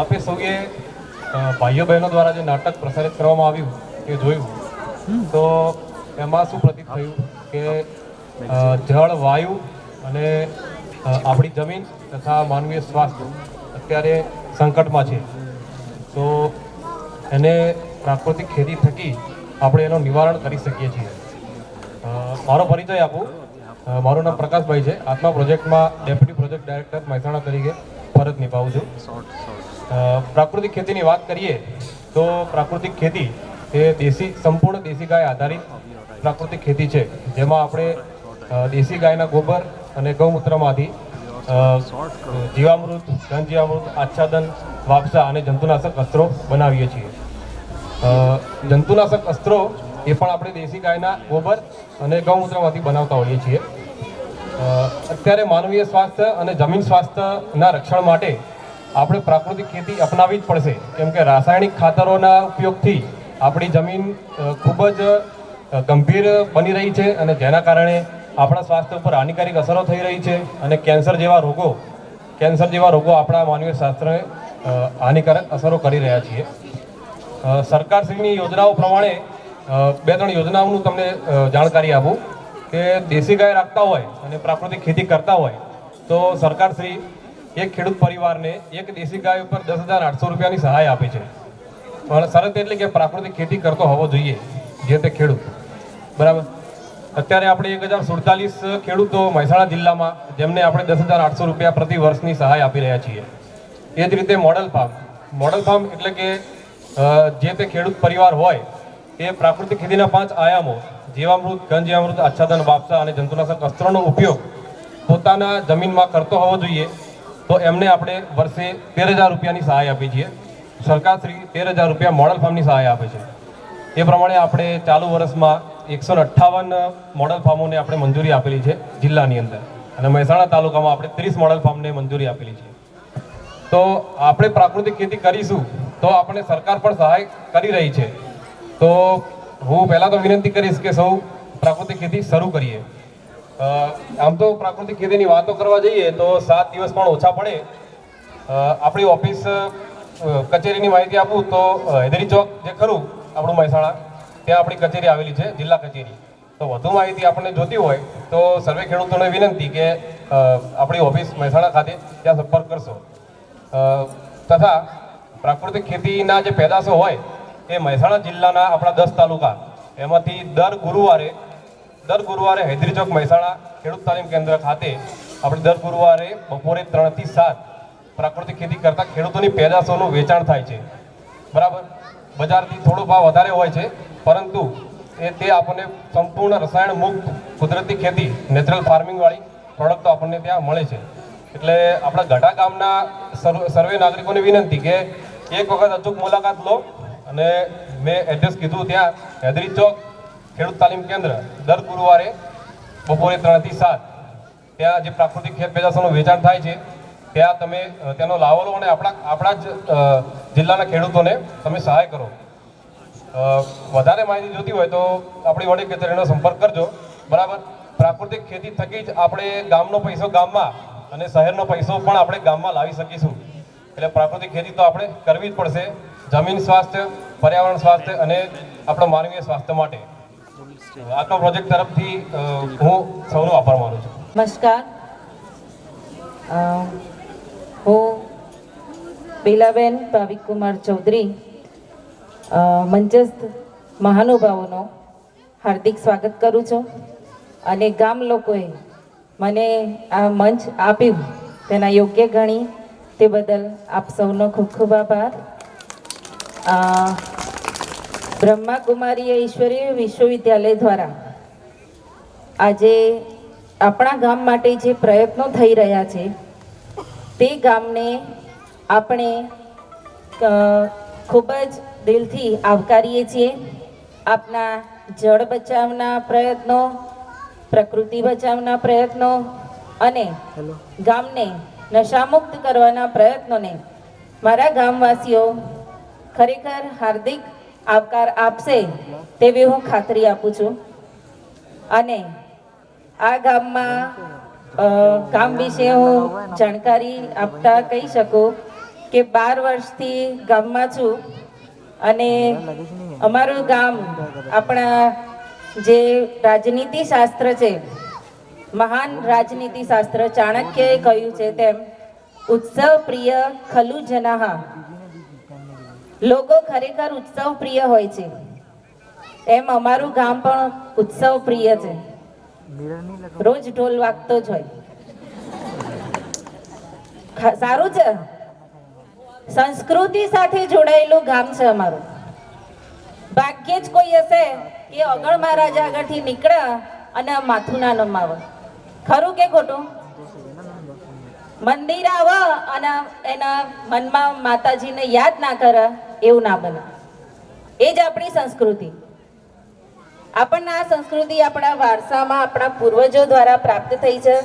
આપે સૌએ ભાઈઓ બહેનો દ્વારા જે નાટક પ્રસારિત કરવામાં આવ્યું એ જોયું. તો એમાં શું પ્રતીત થયું? કે જળ વાયુ અને આપણી જમીન તથા માનવીય સ્વાસ્થ્ય અત્યારે સંકટમાં છે. તો એને પ્રાકૃતિક ખેતી થકી આપણે એનું નિવારણ કરી શકીએ છીએ. મારો પરિચય આપું. મારું નામ પ્રકાશભાઈ છે. આત્મા પ્રોજેક્ટમાં ડેપ્યુટી પ્રોજેક્ટ ડાયરેક્ટર મહેસાણા તરીકે ફરજ નિભાવું છું. પ્રાકૃતિક ખેતીની વાત કરીએ તો પ્રાકૃતિક ખેતી એ દેશી, સંપૂર્ણ દેશી ગાય આધારિત પ્રાકૃતિક ખેતી છે. જેમાં આપણે દેશી ગાયના ગોબર અને ગૌમૂત્રમાંથી જીવામૃત ઘનજીવામૃત આચ્છાદન વાપસા અને જંતુનાશક અસ્ત્રો બનાવીએ છીએ. જંતુનાશક અસ્ત્રો એ પણ આપણે દેશી ગાયના ગોબર અને ગૌમૂત્રમાંથી બનાવતા હોઈએ છીએ. અત્યારે માનવીય સ્વાસ્થ્ય અને જમીન સ્વાસ્થ્યના રક્ષણ માટે આપણે પ્રાકૃતિક ખેતી અપનાવવી જ પડશે. કેમ કે રાસાયણિક ખાતરોના ઉપયોગથી આપણી જમીન ખૂબ જ ગંભીર બની રહી છે અને જેના કારણે આપણા સ્વાસ્થ્ય ઉપર હાનિકારક અસરો થઈ રહી છે અને કેન્સર જેવા રોગો, કેન્સર જેવા રોગો આપણા માનવીય શાસ્ત્રને હાનિકારક અસરો કરી રહ્યા છીએ. સરકારશ્રીની યોજનાઓ પ્રમાણે બે ત્રણ યોજનાઓનું તમને જાણકારી આપું કે દેશી ગાય રાખતા હોય અને પ્રાકૃતિક ખેતી કરતા હોય, તો સરકારશ્રી એક ખેડૂત પરિવારને એક દેશી ગાય ઉપર દસ હજાર આઠસો રૂપિયાની સહાય આપે છે. પણ શરત એટલે કે પ્રાકૃતિક ખેતી કરતો હોવો જોઈએ, જે તે ખેડૂત. બરાબર? અત્યારે આપણે એક હજાર સુડતાલીસ ખેડૂતો મહેસાણા જિલ્લામાં, જેમને આપણે દસ હજાર આઠસો રૂપિયા પ્રતિ વર્ષની સહાય આપી રહ્યા છીએ. એ જ રીતે મોડલ ફાર્મ. મોડલ ફાર્મ એટલે કે જે તે ખેડૂત પરિવાર હોય, એ પ્રાકૃતિક ખેતીના પાંચ આયામો, જીવામૃત ઘન જીવામૃત આચ્છાદન, વાપસા અને જંતુનાશક અસ્ત્રોનો ઉપયોગ પોતાના જમીનમાં કરતો હોવો જોઈએ. તો એમને આપણે વર્ષે તેર હજાર રૂપિયાની સહાય આપી છીએ. સરકારશ્રી તેર હજાર રૂપિયા મોડલ ફાર્મની સહાય આપે છે. એ પ્રમાણે આપણે ચાલુ વર્ષમાં એકસો અઠ્ઠાવન મોડલ ફાર્મોને આપણે મંજૂરી આપેલી છે જિલ્લાની અંદર. અને મહેસાણા તાલુકામાં આપણે ત્રીસ મોડલ ફાર્મને મંજૂરી આપેલી છે. તો આપણે પ્રાકૃતિક ખેતી કરીશું તો આપણે સરકાર પણ સહાય કરી રહી છે. તો હું પહેલાં તો વિનંતી કરીશ કે સૌ પ્રાકૃતિક ખેતી શરૂ કરીએ. આમ તો પ્રાકૃતિક ખેતીની વાતો કરવા જઈએ તો સાત દિવસ પણ ઓછા પડે. આપણી ઓફિસ કચેરીની માહિતી આપું તો હૈદરી ચોક જે ખરું, આપણું મહેસાણા, ત્યાં આપણી કચેરી આવેલી છે, જિલ્લા કચેરી. તો વધુ માહિતી આપણને જોતી હોય તો સર્વે ખેડૂતોને વિનંતી કે આપણી ઓફિસ મહેસાણા ખાતે ત્યાં સંપર્ક કરશો. તથા પ્રાકૃતિક ખેતીના જે પેદાશો હોય, એ મહેસાણા જિલ્લાના આપણા દસ તાલુકા, એમાંથી દર ગુરુવારે દર ગુરુવારે હૈદરી ચોક મહેસાણા ખેડૂત તાલીમ કેન્દ્ર ખાતે આપણે દર ગુરુવારે બપોરે ત્રણથી સાત પ્રાકૃતિક ખેતી કરતા ખેડૂતોની પેદાશોનું વેચાણ થાય છે. બરાબર? બજારથી થોડો ભાવ વધારે હોય છે, પરંતુ એ તે આપણને સંપૂર્ણ રસાયણ મુક્ત કુદરતી ખેતી, નેચરલ ફાર્મિંગવાળી પ્રોડક્ટો આપણને ત્યાં મળે છે. એટલે આપણા ગઢા ગામના સર્વ- નાગરિકોને વિનંતી કે એક વખત અચૂક મુલાકાત લો અને મેં એડ્રેસ કીધું ત્યાં, હૈદરી ચોક ખેડૂત તાલીમ કેન્દ્ર દર ગુરુવારે બપોરે ત્રણથી સાત ત્યાં જે પ્રાકૃતિક ખેત પેદાશોનું વેચાણ થાય છે, ત્યાં તમે તેનો લાવો લો અને આપણા આપણા જ જિલ્લાના ખેડૂતોને તમે સહાય કરો. વધારે માહિતી જોતી હોય તો આપણી વડી કચેરીનો સંપર્ક કરજો. બરાબર? પ્રાકૃતિક ખેતી થકી જ આપણે ગામનો પૈસો ગામમાં અને શહેરનો પૈસો પણ આપણે ગામમાં લાવી શકીશું. એટલે પ્રાકૃતિક ખેતી તો આપણે કરવી જ પડશે. જમીન સ્વાસ્થ્ય, પર્યાવરણ સ્વાસ્થ્ય અને આપણા માનવીય સ્વાસ્થ્ય માટે. આત્મા પ્રોજેક્ટ તરફથી હું સૌનો આભાર માનું છું. નમસ્કાર. હું પીલાબેન ભાવિક કુમાર ચૌધરી મંચસ્થ મહાનુભાવોનો હાર્દિક સ્વાગત કરું છું અને ગામ લોકોએ મને આ મંચ આપ્યું તેના યોગ્ય ગણી તે બદલ આપ સૌનો ખૂબ ખૂબ આભાર. બ્રહ્માકુમારી ઈશ્વરીય વિશ્વવિદ્યાલય દ્વારા આજે આપણા ગામ માટે જે પ્રયત્નો થઈ રહ્યા છે તે ગામને આપણે ખૂબ જ દિલથી આવકારીએ છીએ. આપના જળ બચાવના પ્રયત્નો પ્રકૃતિ બચાવના પ્રયત્નો અને ગામને નશામુક્ત કરવાના પ્રયત્નોને મારા ગામવાસીઓ ખરેખર હાર્દિક આવકાર આપશે તેવી હું ખાતરી આપું છું. અને આ ગામમાં કામ વિશે હું જાણકારી આપતા કહી શકું કે બાર વર્ષથી ગામમાં છું અને અમારું ગામ આપણા જે રાજનીતિ શાસ્ત્ર છે, મહાન રાજનીતિ શાસ્ત્ર ચાણક્યએ કહ્યું છે તેમ ઉત્સવ પ્રિય ખલુ જનાહા લોકો ખરેખર ઉત્સવ પ્રિય હોય છે. એમ અમારું ગામ પણ ઉત્સવ પ્રિય છે. રોજ ઢોલ વાગતો જ હોય. સારું છે? સંસ્કૃતિ સાથે જોડાયેલું ગામ છે અમારું. ભાગ્યે જ કોઈ હશે કે અગળ મહારાજા આગળથી નીકળે અને માથું ના નમાવે. ખરું કે ખોટું? મંદિર આવે અને એના મનમાં માતાજીને યાદ ના કરે, એવું ના બને. એ જ આપણી સંસ્કૃતિ. આપણને આ સંસ્કૃતિ આપણા વારસામાં આપણા પૂર્વજો દ્વારા પ્રાપ્ત થઈ છે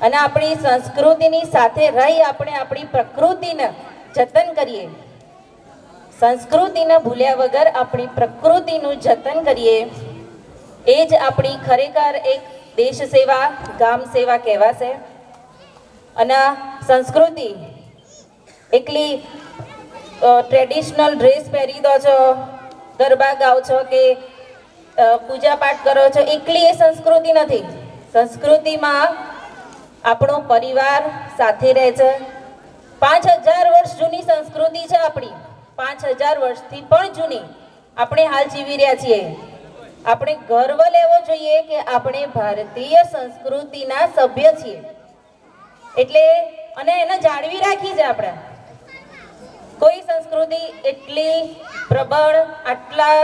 અને આપણી સંસ્કૃતિની સાથે રહી આપણે આપણી પ્રકૃતિને જતન કરીએ. સંસ્કૃતિને ભૂલ્યા વગર આપણી પ્રકૃતિનું જતન કરીએ. એ જ આપણી ખરેખર એક દેશ સેવા ગામ સેવા કહેવાશે. અને સંસ્કૃતિ એકલી ટ્રેડિશનલ ડ્રેસ પહેરી દો છો, ગરબા ગાઓ છો કે પૂજા પાઠ કરો છો, એકલી એ સંસ્કૃતિ નથી. સંસ્કૃતિમાં આપણો પરિવાર સાથે રહે છે. પાંચ હજાર વર્ષ જૂની સંસ્કૃતિ છે આપણી. પાંચ હજાર વર્ષથી પણ જૂની. આપણે હાલ જીવી રહ્યા છીએ. આપણે ગર્વ લેવો જોઈએ કે આપણે ભારતીય સંસ્કૃતિના સભ્ય છીએ. એટલે અને એને જાળવી રાખી છે આપણે. કોઈ સંસ્કૃતિ એટલી પ્રબળ, આટલા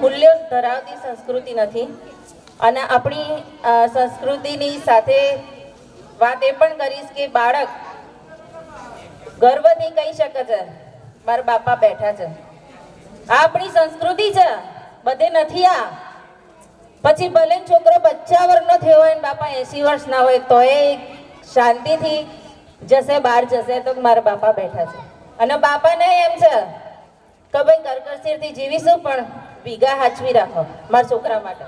મૂલ્યો ધરાવતી સંસ્કૃતિ નથી. અને આપણી સંસ્કૃતિની સાથે વાત એ પણ કરીશ કે બાળક ગર્વથી કહી શકે છે, મારા બાપા બેઠા છે. આ આપણી સંસ્કૃતિ છે, બધે નથી આ. પછી ભલે છોકરો બચ્ચા વર્ષનો થયો હોય બાપા એસી વર્ષના હોય હોય, તોય શાંતિથી જશે, બહાર જશે તો મારા બાપા બેઠા છે. અને બાપાને એમ છે કે ભાઈ કરકરશીરથી જીવીશું, પણ વીઘા હાચવી રાખો મારા છોકરા માટે.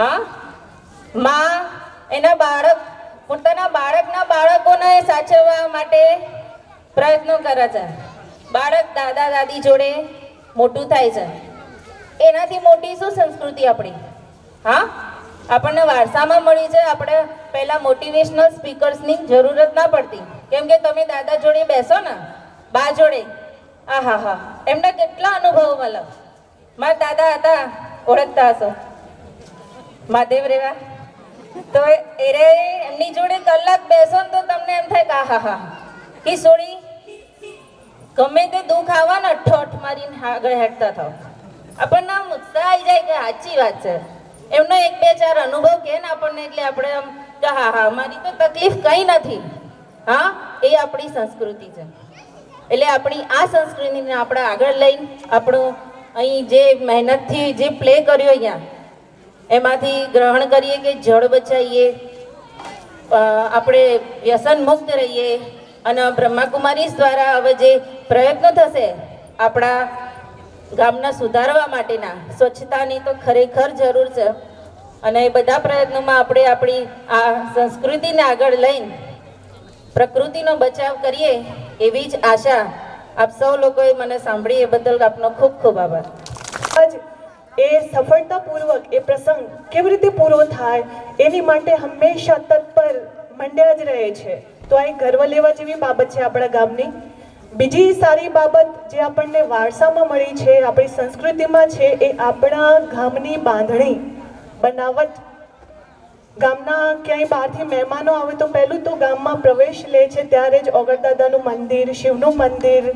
હા? માં, એના બાળક, પોતાના બાળકના બાળકોને સાચવવા માટે પ્રયત્નો કરે છે. બાળક દાદા દાદી જોડે મોટું થાય છે. એનાથી મોટી શું સંસ્કૃતિ આપણી? હા? આપણને વારસામાં મળી છે, આપણે પહેલાં મોટિવેશનલ સ્પીકર્સની જરૂરત ના પડતી. કેમ કે તમે દાદા જોડે બેસો ને, બા જોડે આ હા હા એમના કેટલા અનુભવો મળે મારા દાદા હતા, ઓળખતા હશો. મહાદેવ રેવા. તો એ રે, એમની જોડે કલાક બેસો ને તો તમને એમ થાય કે હા. હા કિશોરી ગમે તે દુઃખ આવા ને અઠ્ઠો અઠ મારીને આગળ હેઠતા થાવ. આપણને આમ ઉત્સાહ આવી જાય કે સાચી વાત છે. એમનો એક બે ચાર અનુભવ કે ને આપણને એટલે આપણે આમ કે હા હા મારી તો તકલીફ કંઈ નથી. હા, એ આપણી સંસ્કૃતિ છે. એટલે આપણી આ સંસ્કૃતિને આપણે આગળ લઈને આપણું અહીં જે મહેનતથી જે પ્લે કર્યો અહીંયા, એમાંથી ગ્રહણ કરીએ કે જળ બચાવીએ આપણે વ્યસન મુક્ત રહીએ અને બ્રહ્માકુમારીઝ દ્વારા હવે જે પ્રયત્નો થશે આપણા ગામના સુધારવા માટેના સ્વચ્છતાની તો ખરેખર જરૂર છે. અને એ બધા પ્રયત્નોમાં આપણે આપણી આ સંસ્કૃતિને આગળ લઈને પ્રકૃતિનો બચાવ કરીએ એવી જ આશા આપ સૌ લોકોએ મને સાંભળી, એ બદલ આપનો ખૂબ ખૂબ આભાર. એ સફળતાપૂર્વક એ પ્રસંગ કેવી રીતે પૂરો થાય, એની માટે હંમેશા તત્પર મંડ્યા જ રહે છે. તો આ ગર્વ લેવા જેવી બાબત છે આપણા ગામની. બીજી સારી બાબત જે આપણને વારસામાં મળી છે, આપણી સંસ્કૃતિમાં છે, એ આપણા ગામની બાંધણી. બનાવટ. ગામના ક્યાંય બહારથી મહેમાનો આવે તો પહેલું તો ગામમાં પ્રવેશ લે છે, ત્યારે જ ઓગળદાદાનું મંદિર, શિવનું મંદિર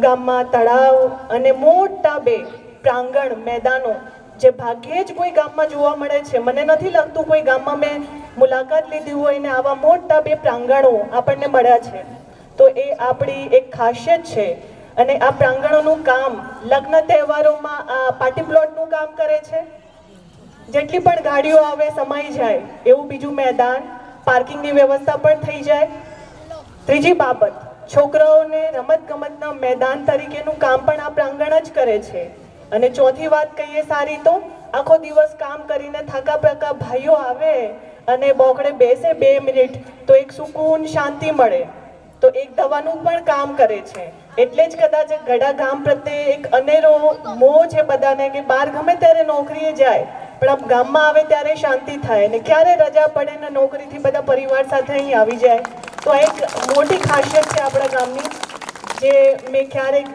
ગામમાં તળાવ અને મોટા બે પ્રાંગણ, મેદાનો. જે ભાગ્યે જ કોઈ ગામમાં જોવા મળે છે. મને નથી લાગતું કોઈ ગામમાં મેં મુલાકાત લીધી હોય ને આવા મોટા બે પ્રાંગણો આપણને મળ્યા છે. તો એ આપણી એક ખાસિયત છે. અને આ પ્રાંગણોનું કામ લગ્ન તહેવારોમાં આ પાર્ટી પ્લોટનું કામ કરે છે. જેટલી પણ ગાડીઓ આવે, સમાઈ જાય, એવું બીજું મેદાન પાર્કિંગની વ્યવસ્થા પણ થઈ જાય. ત્રીજી બાબત, છોકરાઓને રમત ગમતના મેદાન તરીકેનું કામ પણ આ પ્રાંગણ જ કરે છે. અને ચોથી વાત કહીએ સારી તો, આખો દિવસ કામ કરીને થાકા પાકા ભાઈઓ આવે અને બોકડે બેસે બે મિનિટ, તો એક સુકૂન શાંતિ મળે. તો એક દવાનું પણ કામ કરે છે. એટલે જ કદાચ ગડા ગામ પ્રત્યે એક અનેરો મોહ છે બધાને કે બહાર ગમે ત્યારે નોકરીએ જાય, પણ આમ ગામમાં આવે ત્યારે શાંતિ થાય ને ક્યારે રજા પડે ને નોકરીથી બધા પરિવાર સાથે અહીં આવી જાય. તો આ એક મોટી ખાસિયત છે આપણા ગામની, જે મેં ક્યારેક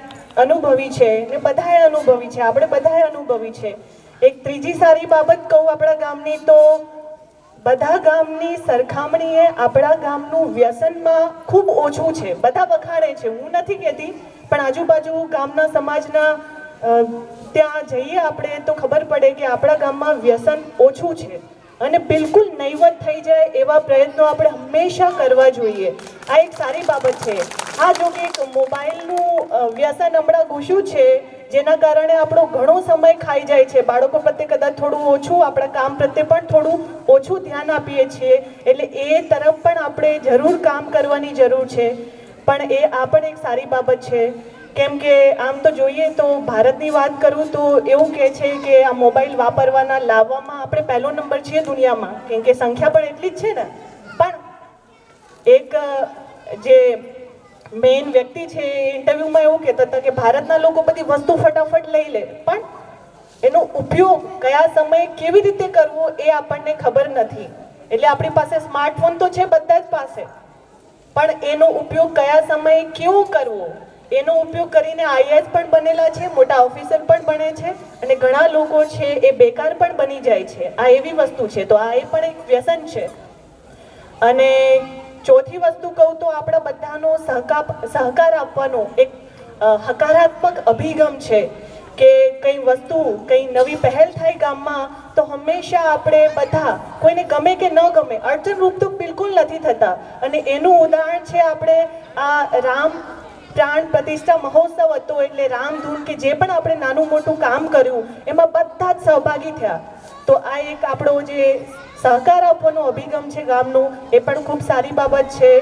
અનુભવી છે ને બધાએ અનુભવી છે, આપણે બધાએ અનુભવી છે. એક ત્રીજી સારી બાબત કહું આપણા ગામની તો બધા ગામની સરખામણીએ આપણા ગામનું વ્યસનમાં ખૂબ ઓછું છે. બધા વખાણે છે. હું નથી કહેતી, પણ આજુબાજુ ગામના સમાજના ત્યાં જઈએ આપણે તો ખબર પડે કે આપણા ગામમાં વ્યસન ઓછું છે. અને બિલકુલ નહીવત થઈ જાય એવા પ્રયત્નો આપણે હંમેશા કરવા જોઈએ. આ એક સારી બાબત છે. આ જો કે એક મોબાઈલનું વ્યસન હમણાં ઘૂસ્યું છે, જેના કારણે આપણો ઘણો સમય ખાઈ જાય છે. બાળકો પ્રત્યે કદાચ થોડું ઓછું, આપણા કામ પ્રત્યે પણ થોડું ઓછું ધ્યાન આપીએ છીએ. એટલે એ તરફ પણ આપણે જરૂર કામ કરવાની જરૂર છે. પણ એ આ પણ એક સારી બાબત છે. કેમ કે આમ તો જોઈએ તો ભારતની વાત કરું તો એવું કહે છે કે આ મોબાઈલ વાપરવાના લાવવામાં આપણે પહેલો નંબર છીએ દુનિયામાં. કેમ કે સંખ્યા પણ એટલી જ છે ને. પણ એક જે મેઇન વ્યક્તિ છે એ ઇન્ટરવ્યુમાં એવું કહેતા હતા કે ભારતના લોકો બધી વસ્તુ ફટાફટ લઈ લે. પણ એનો ઉપયોગ કયા સમયે કેવી રીતે કરવો એ આપણને ખબર નથી. એટલે આપણી પાસે સ્માર્ટફોન તો છે બધા જ પાસે. પણ એનો ઉપયોગ કયા સમયે કેવો કરવો? એનો ઉપયોગ કરીને આઈએસ પણ બનેલા છે, મોટા ઓફિસર પણ બને છે અને ઘણા લોકો છે એ બેકાર પણ બની જાય છે. આ એવી વસ્તુ છે. તો આ એ પણ એક વ્યસન છે. અને ચોથી વસ્તુ કહું તો આપણા બધાનો સહકાર સહકાર આપવાનો એક હકારાત્મક અભિગમ છે કે કઈ વસ્તુ, કઈ નવી પહેલ થાય ગામમાં તો હંમેશા આપણે બધા, કોઈને ગમે કે ન ગમે, અડચણરૂપ તો બિલકુલ નથી થતા. અને એનું ઉદાહરણ છે આપણે આ રામ પ્રાણ પ્રતિષ્ઠા મહોત્સવ હતો એટલે રામધૂન કે જે પણ આપણે નાનું મોટું કામ કર્યું, એમાં બધા જ સહભાગી થયા. તો આ એક આપણો જે સહકાર આપવાનો અભિગમ છે ગામનો, એ પણ ખૂબ સારી બાબત છે.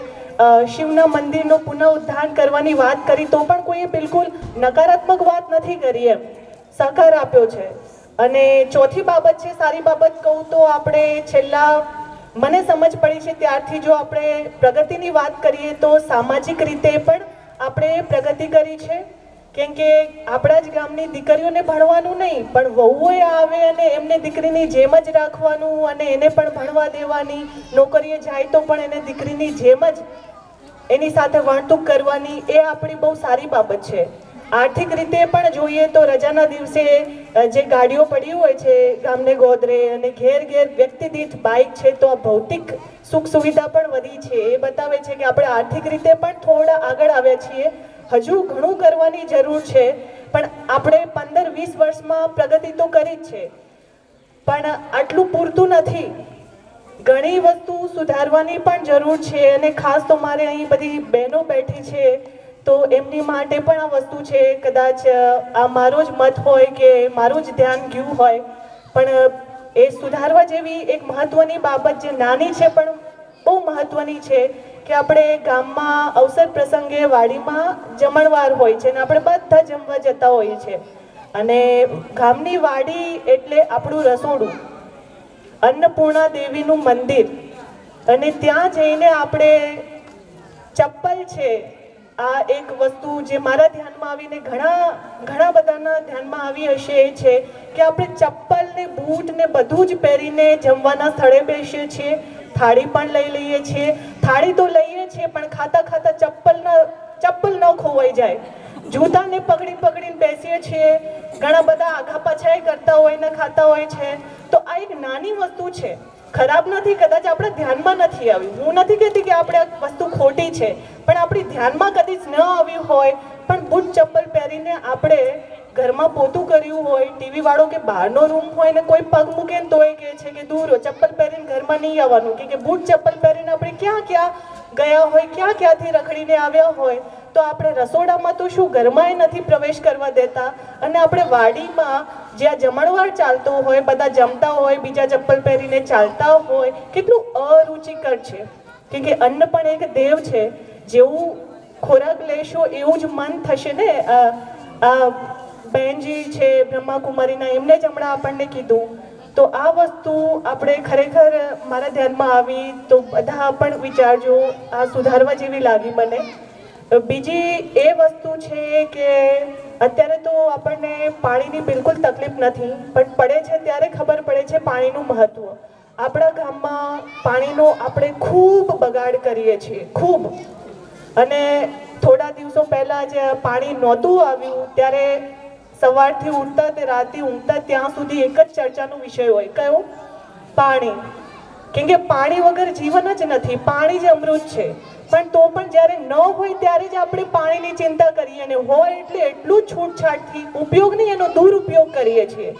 શિવના મંદિરનો પુનઃઉદ્ધાર કરવાની વાત કરી તો પણ કોઈએ બિલકુલ નકારાત્મક વાત નથી કરી એમ. સહકાર આપ્યો છે. અને ચોથી બાબત છે, સારી બાબત કહું તો આપણે છેલ્લા, મને સમજ પડી છે ત્યારથી જો આપણે પ્રગતિની વાત કરીએ તો સામાજિક રીતે પણ આપણે પ્રગતિ કરી છે? કેમ કે આપણા જ ગામની દીકરીઓને ભણવાનું નહીં, પણ વહુઓએ આવે અને એમને દીકરીની જેમ જ રાખવાનું અને એને પણ ભણવા દેવાની. નોકરીએ જાય તો પણ એને દીકરીની જેમ જ એની સાથે વર્તણૂક કરવાની એ આપણી બહુ સારી બાબત છે. આર્થિક રીતે પણ જોઈએ તો રજાના દિવસે જે ગાડીઓ પડી હોય છે, ગામને ગોદરે અને ઘેર ઘેર વ્યક્તિ દીઠ બાઇક છે, તો આ ભૌતિક સુખ સુવિધા પણ વધી છે. એ બતાવે છે કે આપણે આર્થિક રીતે પણ થોડા આગળ આવ્યા છીએ. હજુ ઘણું કરવાની જરૂર છે, પણ આપણે પંદર વીસ વર્ષમાં પ્રગતિ તો કરી જ છે. પણ આટલું પૂરતું નથી. ઘણી વસ્તુ સુધારવાની પણ જરૂર છે અને ખાસ તો મારે અહીં બધી બહેનો બેઠી છે. તો એમની માટે પણ આ વસ્તુ છે. કદાચ આ મારો જ મત હોય કે મારું જ ધ્યાન ગયું હોય. પણ એ સુધારવા જેવી એક મહત્વની બાબત જે નાની છે, પણ બહુ મહત્વની છે કે આપણે ગામમાં અવસર પ્રસંગે વાડીમાં જમણવાર હોય છે અને આપણે બધા જમવા જતા હોઈએ છીએ અને ગામની વાડી એટલે આપણું રસોડું, અન્નપૂર્ણા દેવીનું મંદિર. અને ત્યાં જઈને આપણે ચપ્પલ છે આ એક વસ્તુ જે મારા ધ્યાનમાં આવીને ઘણા ઘણા બધાના ધ્યાનમાં આવી હશે એ છે કે આપણે ચપ્પલ ને બૂટ ને બધું જ પહેરીને જમવાના સ્થળે બેસીએ છીએ, થાળી પણ લઈ લઈએ છીએ. થાળી તો લઈએ છીએ, પણ ખાતા ખાતા ચપ્પલ ન ચપ્પલ ન ખોવાઈ જાય. જૂતાને પકડી પકડીને બેસીએ છીએ. ઘણા બધા આઘા પાછાઈ કરતા હોય ને ખાતા હોય છે. તો આ એક નાની વસ્તુ છે. ખરાબ નથી, કદાચ આપણા ધ્યાનમાં નથી આવ્યું. હું નથી કહેતી કે આપણે વસ્તુ ખોટી છે, પણ આપણી ધ્યાનમાં કદી જ ન આવ્યું હોય, પણ બૂટ ચપ્પલ પહેરીને આપણે ઘરમાં પોતું કર્યું હોય, ટીવી વાળો કે બહારનો રૂમ હોય ને કોઈ પગ મૂકે ને તોય કહે છે કે, દૂર ચપ્પલ પહેરીને ઘરમાં નહીં આવવાનું. કે બૂટ ચપ્પલ પહેરીને આપણે ક્યાં ક્યાં ગયા હોય, ક્યાં ક્યાંથી રખડીને આવ્યા હોય તો આપણે રસોડામાં તો શું ઘરમાં નથી પ્રવેશ કરવા દેતા? અને આપણે વાડીમાં જ્યાં જમણવાર ચાલતો હોય, બધા જમતા હોય, બીજા ચપ્પલ પહેરીને ચાલતા હોય, કેટલું અરુચિકર છે. કેમ કે અન્ન પણ એક દેવ છે. જેવું ખોરાક લેશો એવું જ મન થશે ને? બહેનજી છે, બ્રહ્માકુમારીના, એમને જ હમણાં આપણને કીધું. તો આ વસ્તુ આપણે ખરેખર મારા ધ્યાનમાં આવી તો બધા પણ વિચારજો, આ સુધારવા જેવી લાગી મને. બીજી એ વસ્તુ છે કે અત્યારે તો આપણને પાણીની બિલકુલ તકલીફ નથી, પણ પડે છે ત્યારે ખબર પડે છે પાણીનું મહત્વ. આપણા ગામમાં પાણીનો આપણે ખૂબ બગાડ કરીએ છીએ, ખૂબ. અને થોડા દિવસો પહેલાં જે પાણી નહોતું આવ્યું, ત્યારે સવારથી ઉઠતા તે રાતે ઊંઘતા ત્યાં સુધી એક જ ચર્ચાનો વિષય હોય. કયો? પાણી. કેમ કે પાણી વગર જીવન જ નથી, પાણી જ અમૃત છે. પણ તો પણ જ્યારે ન હોય ત્યારે જ આપણે પાણીની ચિંતા કરીએ અને હોય એટલે એટલું છૂટછાટથી ઉપયોગ નહીં એનો દુરુપયોગ કરીએ છીએ.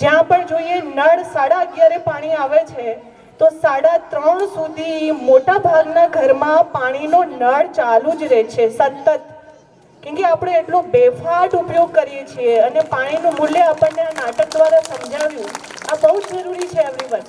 જ્યાં પણ જોઈએ નળ સાડા અગિયારે પાણી આવે છે, તો સાડા ત્રણ સુધી મોટા ભાગના ઘરમાં પાણીનો નળ ચાલુ જ રહે છે, સતત. કેમ કે આપણે એટલો બેફાટ ઉપયોગ કરીએ છીએ અને પાણીનું મૂલ્ય આપણને આ નાટક દ્વારા સમજાવ્યું. આ બહુ જ જરૂરી છે એવરીવન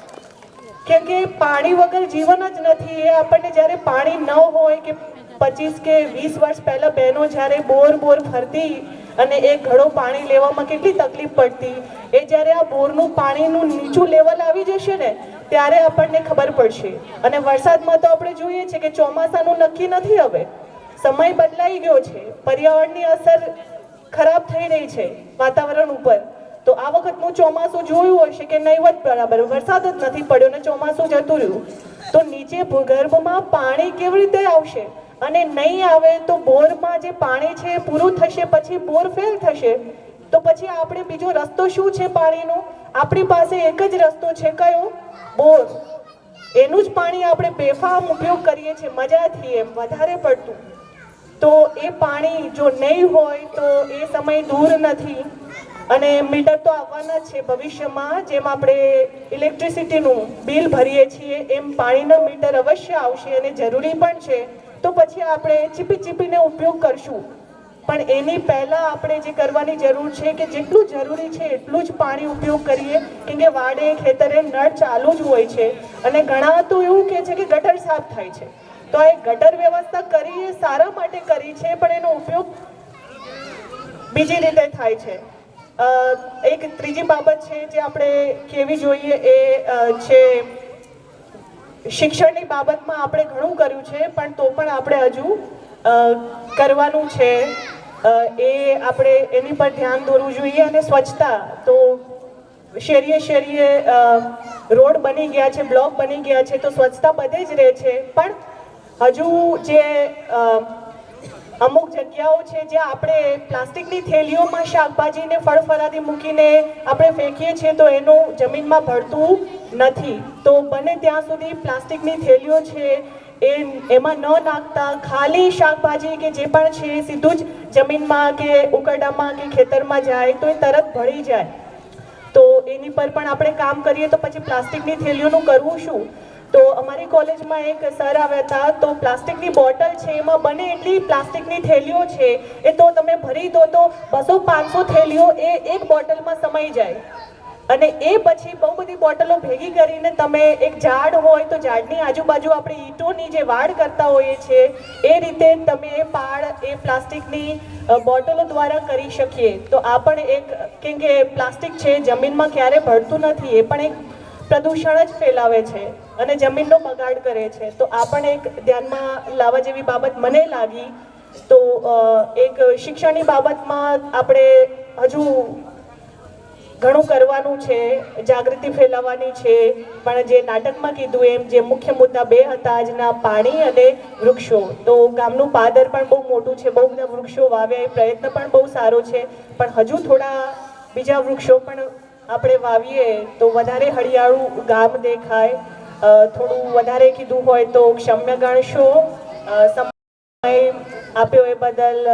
કેમ કે પાણી વગર જીવન જ નથી. એ આપણને જ્યારે પાણી ન હોય કે પચીસ કે વીસ વર્ષ પહેલાં બહેનો જ્યારે બોર બોર ફરતી અને એ ઘડો પાણી લેવામાં કેટલી તકલીફ પડતી. એ જ્યારે આ બોરનું પાણીનું નીચું લેવલ આવી જશે ને, ત્યારે આપણને ખબર પડશે. અને વરસાદમાં તો આપણે જોઈએ છે કે ચોમાસાનું નક્કી નથી હવે. સમય બદલાઈ ગયો છે. પર્યાવરણની અસર ખરાબ થઈ રહી છે વાતાવરણ ઉપર. તો આ વખતનું ચોમાસું જોયું હશે કે નહીવત બરાબર, વરસાદ જ નથી પડ્યો ને ચોમાસું જતું રહ્યું. તો નીચે ભૂગર્ભમાં પાણી કેવી રીતે આવશે? અને નહીં આવે તો બોરમાં જે પાણી છે એ પૂરું થશે, પછી બોર ફેલ થશે? તો પછી આપણે બીજો રસ્તો શું છે પાણીનો? આપણી પાસે એક જ રસ્તો છે કયો? બોર. એનું જ પાણી આપણે બેફામ ઉપયોગ કરીએ છીએ મજાથી એમ, વધારે પડતું. તો એ પાણી જો નહીં હોય તો એ સમય દૂર નથી. અને મીટર તો આવવાના છે ભવિષ્યમાં. જેમ આપણે ઇલેક્ટ્રિસિટીનું બિલ ભરીએ છીએ, એમ પાણીના મીટર અવશ્ય આવશે અને જરૂરી પણ છે. તો પછી આપણે ચીપી ચીપીને ઉપયોગ કરશું. પણ એની પહેલાં આપણે જે કરવાની જરૂર છે કે જેટલું જરૂરી છે એટલું જ પાણી ઉપયોગ કરીએ. કેમ કે વાડે, ખેતરે નળ ચાલુ જ હોય છે. અને ઘણા તો એવું કહે છે કે ગટર સાફ થાય છે. તો એ ગટર વ્યવસ્થા કરી એ સારા માટે કરી છે, પણ એનો ઉપયોગ બીજી રીતે થાય છે. એક ત્રીજી બાબત છે જે આપણે કેવી જોઈએ એ છે શિક્ષણની બાબતમાં આપણે ઘણું કર્યું છે, પણ તો પણ આપણે હજુ કરવાનું છે. એ આપણે એની પર ધ્યાન દોરવું જોઈએ અને સ્વચ્છતા. તો શેરીએ શેરીએ રોડ બની ગયા છે, બ્લોક બની ગયા છે, તો સ્વચ્છતા બધે જ રહે છે. પણ હજુ જે અમુક જગ્યાઓ છે જ્યાં આપણે પ્લાસ્ટિકની થેલીઓમાં શાકભાજીને ફળ ફળાદી મૂકીને આપણે ફેંકીએ છીએ તો એનું જમીનમાં ભળતું નથી. તો બને ત્યાં સુધી પ્લાસ્ટિકની થેલીઓ છે એ એમાં ન નાખતા, ખાલી શાકભાજી કે જે પણ છે સીધું જ જમીનમાં કે ઉકરડામાં કે ખેતરમાં જાય તો એ તરત ભળી જાય. તો એની પર પણ આપણે કામ કરીએ તો પછી પ્લાસ્ટિકની થેલીઓનું કરવું શું? તો અમારી કોલેજમાં એક સર આવ્યા હતા. તો પ્લાસ્ટિકની બોટલ છે, એમાં બને એટલી પ્લાસ્ટિકની થેલીઓ છે, એ તો તમે ભરી દો તો બસો પાંચસો થેલીઓ એ એક બોટલમાં સમાઈ જાય. અને એ પછી બહુ બધી બોટલો ભેગી કરીને તમે એક ઝાડ હોય તો ઝાડની આજુબાજુ આપણે ઈંટોની જે વાડ કરતા હોઈએ છીએ, એ રીતે તમે એ પાડ એ પ્લાસ્ટિકની બોટલો દ્વારા કરી શકીએ. તો આ પણ એક, કેમ કે પ્લાસ્ટિક છે, જમીનમાં ક્યારે ભળતું નથી, એ પણ એક પ્રદૂષણ જ ફેલાવે છે. અને જમીનનો બગાડ કરે છે. તો આ પણ એક ધ્યાનમાં લાવવા જેવી બાબત મને લાગી. તો એક શિક્ષણની બાબતમાં આપણે હજુ ઘણું કરવાનું છે, જાગૃતિ ફેલાવવાની છે. પણ જે નાટકમાં કીધું એમ, જે મુખ્ય મુદ્દા બે હતા, આજના પાણી અને વૃક્ષો. તો ગામનું પાદર પણ બહુ મોટું છે, બહુ બધા વૃક્ષો વાવ્યા, એ પ્રયત્ન પણ બહુ સારો છે. પણ હજુ થોડા બીજા વૃક્ષો પણ આપણે વાવીએ, તો વધારે હરિયાળું ગામ દેખાય. થોડું વધારે કીધું હોય તો ક્ષમ્ય ગણશો. સમય આપ્યો એ બદલ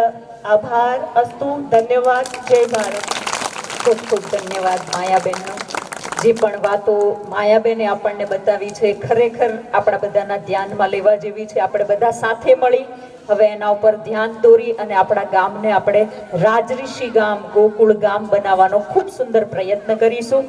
આભાર, અસ્તુ, ધન્યવાદ, જય ભારત. ખૂબ ખૂબ ધન્યવાદ, માયાબેનનો. જે પણ વાતો માયાબેને આપણને બતાવી છે, ખરેખર આપણા બધાના ધ્યાનમાં લેવા જેવી છે. આપણે બધા સાથે મળી હવે એના ઉપર ધ્યાન દોરી અને આપણા ગામને આપણે રાજઋષિ ગામ, ગોકુળ ગામ બનાવવાનો ખૂબ સુંદર પ્રયત્ન કરીશું.